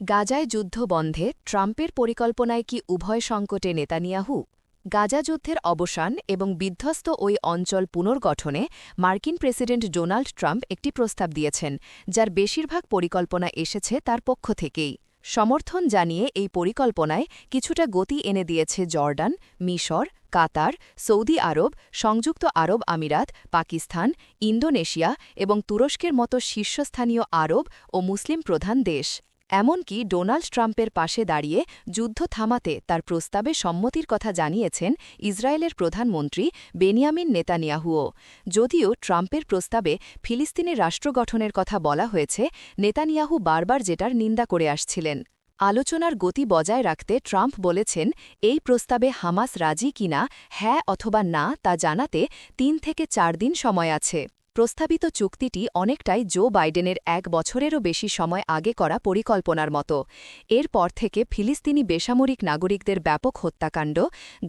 গাজায় যুদ্ধ বন্ধে ট্রাম্পের পরিকল্পনায় কি উভয় সংকটে নেতানিয়াহু? গাজা যুদ্ধের অবসান এবং বিধ্বস্ত ওই অঞ্চল পুনর্গঠনে মার্কিন প্রেসিডেন্ট ডোনাল্ড ট্রাম্প একটি প্রস্তাব দিয়েছেন, যার বেশিরভাগ পরিকল্পনা এসেছে তার পক্ষ থেকেই। সমর্থন জানিয়ে এই পরিকল্পনায় কিছুটা গতি এনে দিয়েছে জর্ডান, মিশর, কাতার, সৌদি আরব, সংযুক্ত আরব আমিরাত, পাকিস্তান, ইন্দোনেশিয়া এবং তুরস্কের মতো শীর্ষস্থানীয় আরব ও মুসলিম প্রধান দেশ। এমনকি ডোনাল্ড ট্রাম্পের পাশে দাঁড়িয়ে যুদ্ধ থামাতে তার প্রস্তাবে সম্মতির কথা জানিয়েছেন ইসরায়েলের প্রধানমন্ত্রী বেনিয়ামিন নেতানিয়াহুও। যদিও ট্রাম্পের প্রস্তাবে ফিলিস্তিনের রাষ্ট্র গঠনের কথা বলা হয়েছে, নেতানিয়াহু বারবার যেটার নিন্দা করে আসছিলেন। আলোচনার গতি বজায় রাখতে ট্রাম্প বলেছেন, এই প্রস্তাবে হামাস রাজি কিনা হ্যাঁ অথবা না তা জানাতে তিন থেকে চার দিন সময় আছে। প্রস্তাবিত চুক্তিটি অনেকটাই জো বাইডেনের এক বছরেরও বেশি সময় আগে করা পরিকল্পনার মতো। এরপর থেকে ফিলিস্তিনি বেসামরিক নাগরিকদের ব্যাপক হত্যাকাণ্ড,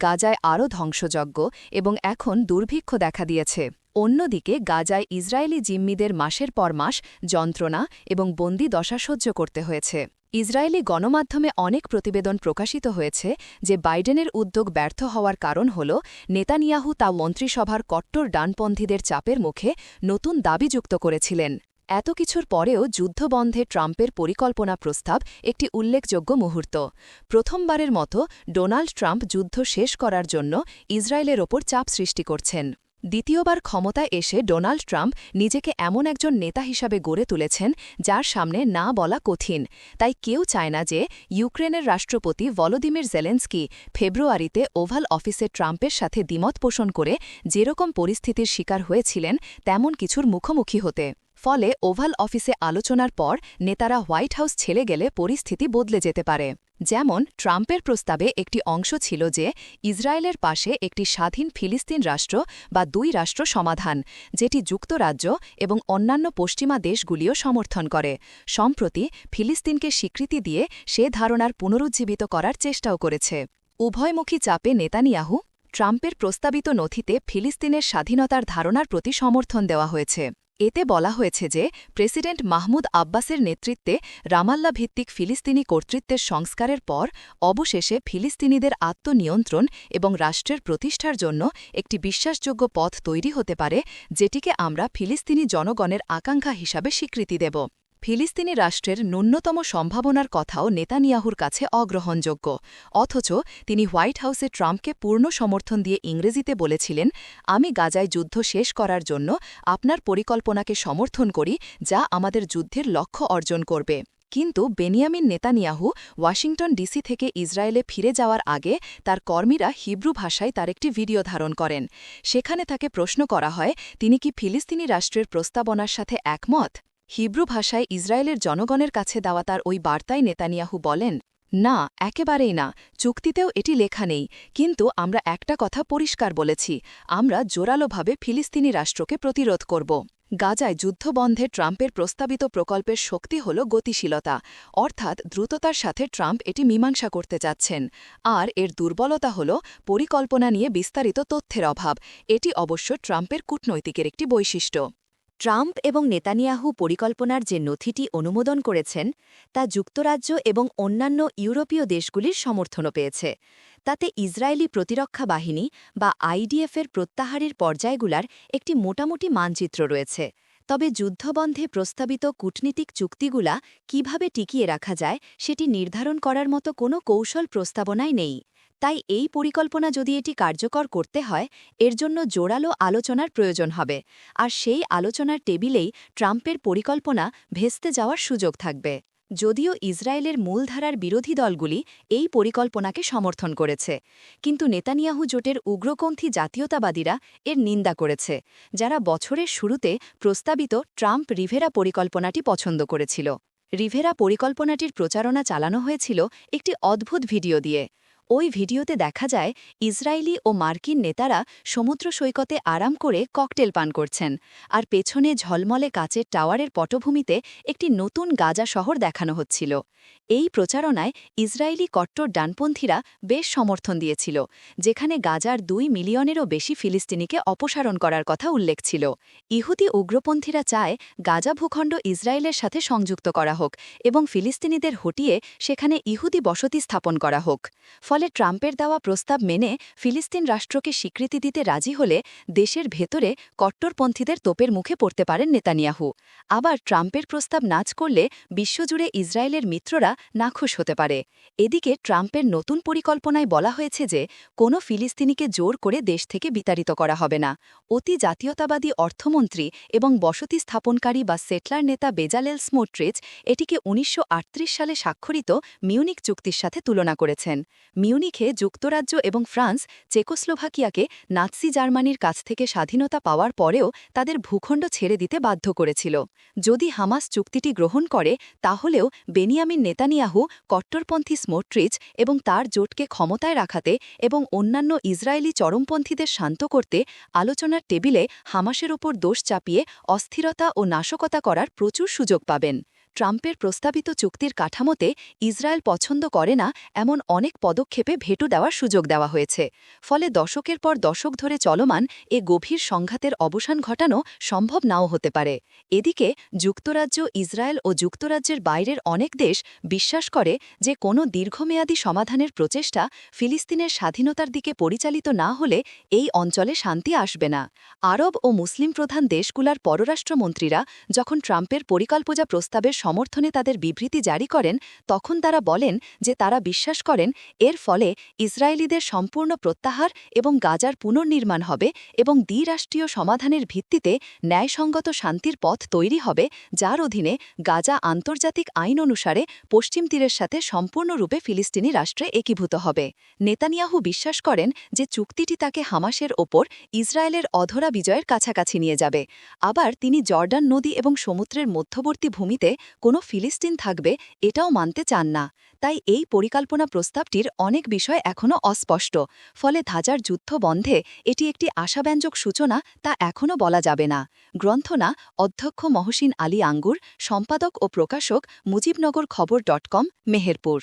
গাজায় আরও ধ্বংসযজ্ঞ এবং এখন দুর্ভিক্ষ দেখা দিয়েছে। অন্যদিকে গাজায় ইসরায়েলি জিম্মিদের মাসের পর মাস যন্ত্রণা এবং বন্দি দশা সহ্য করতে হয়েছে। ইসরায়েলি গণমাধ্যমে অনেক প্রতিবেদন প্রকাশিত হয়েছে যে বাইডেনের উদ্যোগ ব্যর্থ হওয়ার কারণ হল নেতানিয়াহু তা মন্ত্রিসভার কট্টর ডানপন্থীদের চাপের মুখে নতুন দাবি যুক্ত করেছিলেন। এত কিছুর পরেও যুদ্ধবন্ধে ট্রাম্পের পরিকল্পনা প্রস্তাব একটি উল্লেখযোগ্য মুহূর্ত। প্রথমবারের মতো ডোনাল্ড ট্রাম্প যুদ্ধ শেষ করার জন্য ইসরায়েলের ওপর চাপ সৃষ্টি করছেন। দ্বিতীয়বার ক্ষমতায় এসে ডোনাল্ড ট্রাম্প নিজেকে এমন একজন নেতা হিসাবে গড়ে তুলেছেন, যার সামনে না বলা কঠিন। তাই কেউ চায় না যে ইউক্রেনের রাষ্ট্রপতি ভলোদিমির জেলেন্সকি ফেব্রুয়ারিতে ওভাল অফিসে ট্রাম্পের সাথে দ্বিমত পোষণ করে যেরকম পরিস্থিতির শিকার হয়েছিলেন, তেমন কিছুর মুখোমুখি হতে। ফলে ওভাল অফিসে আলোচনার পর নেতারা হোয়াইট হাউস ছেড়ে গেলে পরিস্থিতি বদলে যেতে পারে। যেমন ট্রাম্পের প্রস্তাবে একটি অংশ ছিল যে ইসরায়েলের পাশে একটি স্বাধীন ফিলিস্তিন রাষ্ট্র বা দুই রাষ্ট্র সমাধান, যেটি যুক্তরাজ্য এবং অন্যান্য পশ্চিমা দেশগুলিও সমর্থন করে। সম্প্রতি ফিলিস্তিনকে স্বীকৃতি দিয়ে সে ধারণার পুনরুজ্জীবিত করার চেষ্টাও করেছে। উভয়মুখী চাপে নেতানিয়াহু ট্রাম্পের প্রস্তাবিত নথিতে ফিলিস্তিনের স্বাধীনতার ধারণার প্রতি সমর্থন দেওয়া হয়েছে। এতে বলা হয়েছে যে, প্রেসিডেন্ট মাহমুদ আব্বাসের নেতৃত্বে রামাল্লা ভিত্তিক ফিলিস্তিনি কর্তৃত্বের সংস্কারের পর অবশেষে ফিলিস্তিনিদের আত্মনিয়ন্ত্রণ এবং রাষ্ট্রের প্রতিষ্ঠার জন্য একটি বিশ্বাসযোগ্য পথ তৈরি হতে পারে, যেটিকে আমরা ফিলিস্তিনি জনগণের আকাঙ্ক্ষা হিসাবে স্বীকৃতি দেব। ফিলিস্তিনি রাষ্ট্রের ন্যূনতম সম্ভাবনার কথাও নেতানিয়াহুর কাছে অগ্রহণযোগ্য। অথচ তিনি হোয়াইট হাউসে ট্রাম্পকে পূর্ণ সমর্থন দিয়ে ইংরেজিতে বলেছিলেন, আমি গাজায় যুদ্ধ শেষ করার জন্য আপনার পরিকল্পনাকে সমর্থন করি, যা আমাদের যুদ্ধের লক্ষ্য অর্জন করবে। কিন্তু বেনিয়ামিন নেতানিয়াহু ওয়াশিংটন ডিসি থেকে ইসরায়েলে ফিরে যাওয়ার আগে তার কর্মীরা হিব্রু ভাষায় তার একটি ভিডিও ধারণ করেন। সেখানে তাকে প্রশ্ন করা হয়, তিনি কি ফিলিস্তিনি রাষ্ট্রের প্রস্তাবনার সাথে একমত? হিব্রু ভাষায় ইসরায়েলের জনগণের কাছে দেওয়া তার ওই বার্তায় নেতানিয়াহু বলেন, না, একেবারেই না, চুক্তিতেও এটি লেখা নেই, কিন্তু আমরা একটা কথা পরিষ্কার বলেছি, আমরা জোরালোভাবে ফিলিস্তিনি রাষ্ট্রকে প্রতিরোধ করব। গাজায় যুদ্ধবন্ধে ট্রাম্পের প্রস্তাবিত প্রকল্পের শক্তি হল গতিশীলতা, অর্থাৎ দ্রুততার সাথে ট্রাম্প এটি মীমাংসা করতে যাচ্ছেন। আর এর দুর্বলতা হল পরিকল্পনা নিয়ে বিস্তারিত তথ্যের অভাব, এটি অবশ্য ট্রাম্পের কূটনৈতিকের একটি বৈশিষ্ট্য। ট্রাম্প এবং নেতানিয়াহু পরিকল্পনার যে নথিটি অনুমোদন করেছেন, তা যুক্তরাজ্য এবং অন্যান্য ইউরোপীয় দেশগুলির সমর্থনও পেয়েছে। তাতে ইসরায়েলি প্রতিরক্ষা বাহিনী বা আইডিএফের প্রত্যাহারের পর্যায়গুলার একটি মোটামুটি মানচিত্র রয়েছে। তবে যুদ্ধবন্ধে প্রস্তাবিত কূটনীতিক চুক্তিগুলা কীভাবে টিকিয়ে রাখা যায়, সেটি নির্ধারণ করার মতো কোনো কৌশল প্রস্তাবনায় নেই। তাই এই পরিকল্পনা যদি এটি কার্যকর করতে হয়, এর জন্য জোরালো আলোচনার প্রয়োজন হবে। আর সেই আলোচনার টেবিলেই ট্রাম্পের পরিকল্পনা ভেস্তে যাওয়ার সুযোগ থাকবে। যদিও ইসরায়েলের মূলধারার বিরোধী দলগুলি এই পরিকল্পনাকে সমর্থন করেছে। কিন্তু নেতানিয়াহু জোটের উগ্রপন্থী জাতীয়তাবাদীরা এর নিন্দা করেছে, যারা বছরের শুরুতে প্রস্তাবিত ট্রাম্প রিভেরা পরিকল্পনাটি পছন্দ করেছিল। রিভেরা পরিকল্পনাটির প্রচারণা চালানো হয়েছিল একটি অদ্ভুত ভিডিও দিয়ে। ওই ভিডিওতে দেখা যায়, ইসরায়েলি ও মার্কিন নেতারা সমুদ্র সৈকতে আরাম করে ককটেল পান করছেন আর পেছনে ঝলমলে কাচের টাওয়ারের পটভূমিতে একটি নতুন গাজা শহর দেখানো হচ্ছিল। এই প্রচারণায় ইসরায়েলি কট্টর ডানপন্থীরা বেশ সমর্থন দিয়েছিল, যেখানে গাজার দুই মিলিয়নেরও বেশি ফিলিস্তিনিকে অপসারণ করার কথা উল্লেখ ছিল। ইহুদি উগ্রপন্থীরা চায় গাজা ভূখণ্ড ইসরায়েলের সাথে সংযুক্ত করা হোক এবং ফিলিস্তিনিদের হটিয়ে সেখানে ইহুদি বসতি স্থাপন করা হোক। ফলে ট্রাম্পের দেওয়া প্রস্তাব মেনে ফিলিস্তিন রাষ্ট্রকে স্বীকৃতি দিতে রাজি হলে দেশের ভেতরে কট্টরপন্থীদের তোপের মুখে পড়তে পারেন নেতানিয়াহু। আবার ট্রাম্পের প্রস্তাব নাচ করলে বিশ্বজুড়ে ইসরায়েলের মিত্ররা নাখুশ হতে পারে। এদিকে ট্রাম্পের নতুন পরিকল্পনায় বলা হয়েছে যে, কোনো ফিলিস্তিনিকে জোর করে দেশ থেকে বিতাড়িত করা হবে না। অতি জাতীয়তাবাদী অর্থমন্ত্রী এবং বসতি স্থাপনকারী বা সেটলার নেতা বেজালেল স্মোট্রিচ এটিকে উনিশশো আটত্রিশ সালে স্বাক্ষরিত মিউনিক চুক্তির সাথে তুলনা করেছেন। মিউনিখে যুক্তরাজ্য এবং ফ্রান্স, চেকোস্লোভাকিয়াকে নাৎসি জার্মানির কাছ থেকে স্বাধীনতা পাওয়ার পরেও তাদের ভূখণ্ড ছেড়ে দিতে বাধ্য করেছিল। যদি হামাস চুক্তিটি গ্রহণ করে, তাহলেও বেনিয়ামিন নেতানিয়াহু, কট্টরপন্থী স্মোট্রিচ এবং তার জোটকে ক্ষমতায় রাখাতে এবং অন্যান্য ইসরায়েলি চরমপন্থীদের শান্ত করতে আলোচনার টেবিলে হামাসের ওপর দোষ চাপিয়ে অস্থিরতা ও নাশকতা করার প্রচুর সুযোগ পাবেন। ট্রাম্পের প্রস্তাবিত চুক্তির কাঠামোতে ইসরায়েল পছন্দ করে না এমন অনেক পদক্ষেপে ভেটু দেওয়ার সুযোগ দেওয়া হয়েছে। ফলে দশকের পর দশক ধরে চলমান এ গভীর সংঘাতের অবসান ঘটানো সম্ভব নাও হতে পারে। এদিকে যুক্তরাজ্য, ইসরায়েল ও যুক্তরাজ্যের বাইরের অনেক দেশ বিশ্বাস করে যে কোনো দীর্ঘমেয়াদী সমাধানের প্রচেষ্টা ফিলিস্তিনের স্বাধীনতার দিকে পরিচালিত না হলে এই অঞ্চলে শান্তি আসবে না। আরব ও মুসলিম প্রধান দেশগুলার পররাষ্ট্রমন্ত্রীরা যখন ট্রাম্পের পরিকল্পনা প্রস্তাবের সমর্থনে তাদের বিবৃতি জারি করেন, তখন তারা বলেন যে তারা বিশ্বাস করেন, এর ফলে ইসরায়েলিদের সম্পূর্ণ প্রত্যাহার এবং গাজার পুনর্নির্মাণ হবে এবং দ্বিরাষ্ট্রীয় সমাধানের ভিত্তিতে ন্যায়সঙ্গত শান্তির পথ তৈরি হবে, যার অধীনে গাজা আন্তর্জাতিক আইন অনুসারে পশ্চিম তীরের সাথে সম্পূর্ণরূপে ফিলিস্তিনি রাষ্ট্রে একীভূত হবে। নেতানিয়াহু বিশ্বাস করেন যে চুক্তিটি তাকে হামাসের ওপর ইসরায়েলের অধরা বিজয়ের কাছাকাছি নিয়ে যাবে। আবার তিনি জর্ডান নদী এবং সমুদ্রের মধ্যবর্তী ভূমিতে কোনো ফিলিস্তিন থাকবে এটাও মানতে চান না। তাই এই পরিকল্পনা প্রস্তাবটির অনেক বিষয় এখনও অস্পষ্ট। ফলে ধাজার যুদ্ধ বন্ধে এটি একটি আশাব্যঞ্জক সূচনা তা এখনও বলা যাবে না। গ্রন্থনা অধ্যক্ষ মহসিন আলী আঙ্গুর, সম্পাদক ও প্রকাশক মুজিবনগর খবর ডট কম, মেহেরপুর।